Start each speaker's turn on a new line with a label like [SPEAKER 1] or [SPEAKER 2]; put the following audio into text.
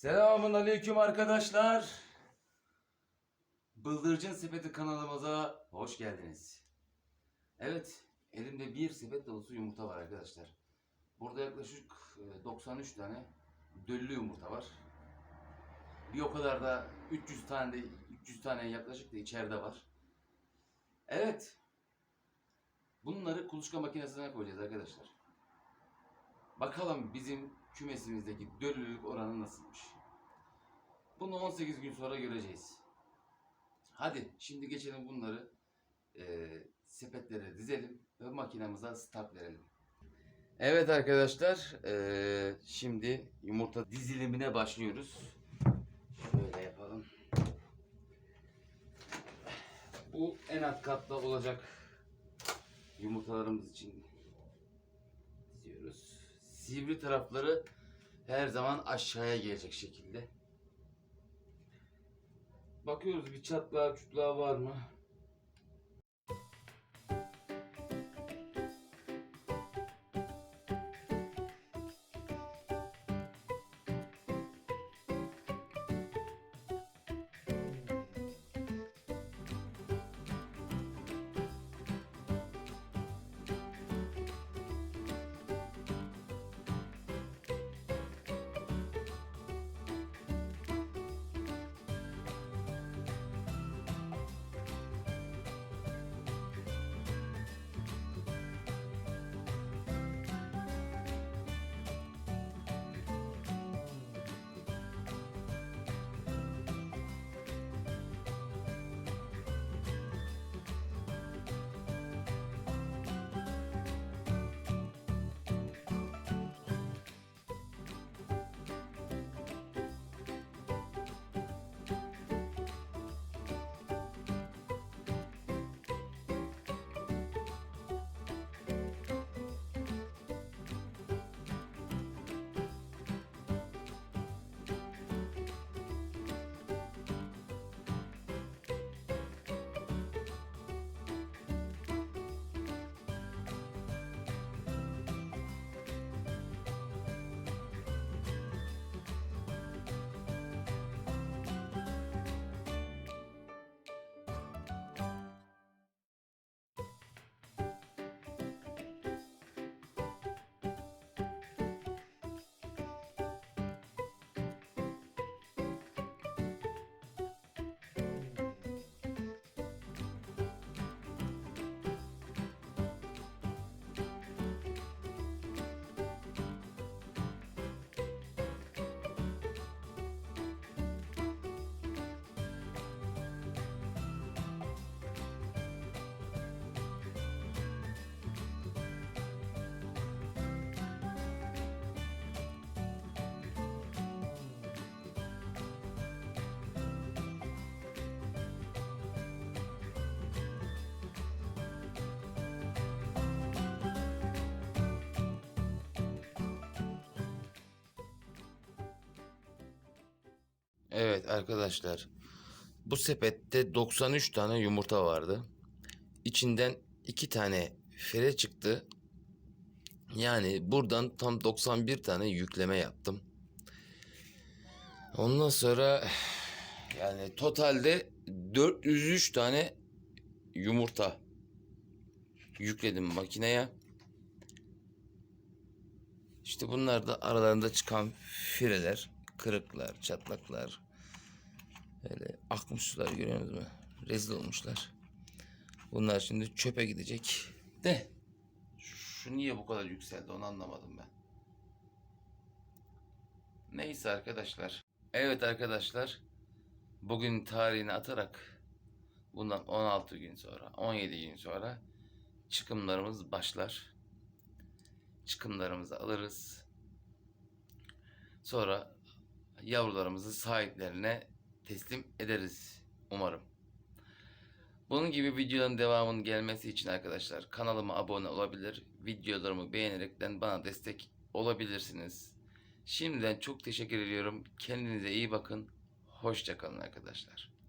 [SPEAKER 1] Selamun aleyküm arkadaşlar. Bıldırcın Sepeti kanalımıza hoş geldiniz. Evet, elimde bir sepet dolusu yumurta var arkadaşlar. Burada yaklaşık e, 93 tane döllü yumurta var. Bir o kadar da 300 tane de 300 tane yaklaşık da içeride var. Evet. Bunları kuluçka makinesine koyacağız arkadaşlar. Bakalım bizim kümesimizdeki döllülük oranı nasılmış. Bunu 18 gün sonra göreceğiz. Hadi şimdi geçelim bunları eee, sepetlere dizelim ve makinamıza start verelim. Evet arkadaşlar eee, şimdi yumurta dizilimine başlıyoruz. Şöyle yapalım. Bu en alt katta olacak yumurtalarımız için diziyoruz. Sivri tarafları her zaman aşağıya gelecek şekilde. Bakıyoruz bir çatlağı çutlağı var mı? Evet arkadaşlar. Bu sepette 93 tane yumurta vardı. İçinden 2 tane fere çıktı. Yani buradan tam 91 tane yükleme yaptım. Ondan sonra yani totalde 403 tane yumurta yükledim makineye. İşte bunlar da aralarında çıkan fireler, kırıklar, çatlaklar. Böyle akmış sular görüyorsunuz mu? Rezil olmuşlar. Bunlar şimdi çöpe gidecek. De. Şu niye bu kadar yükseldi onu anlamadım ben. Neyse arkadaşlar. Evet arkadaşlar. Bugün tarihini atarak bundan 16 gün sonra, 17 gün sonra çıkımlarımız başlar. Çıkımlarımızı alırız. Sonra yavrularımızı sahiplerine teslim ederiz umarım. Bunun gibi videoların devamının gelmesi için arkadaşlar kanalıma abone olabilir, videolarımı beğenerekten bana destek olabilirsiniz. Şimdiden çok teşekkür ediyorum. Kendinize iyi bakın. Hoşçakalın arkadaşlar.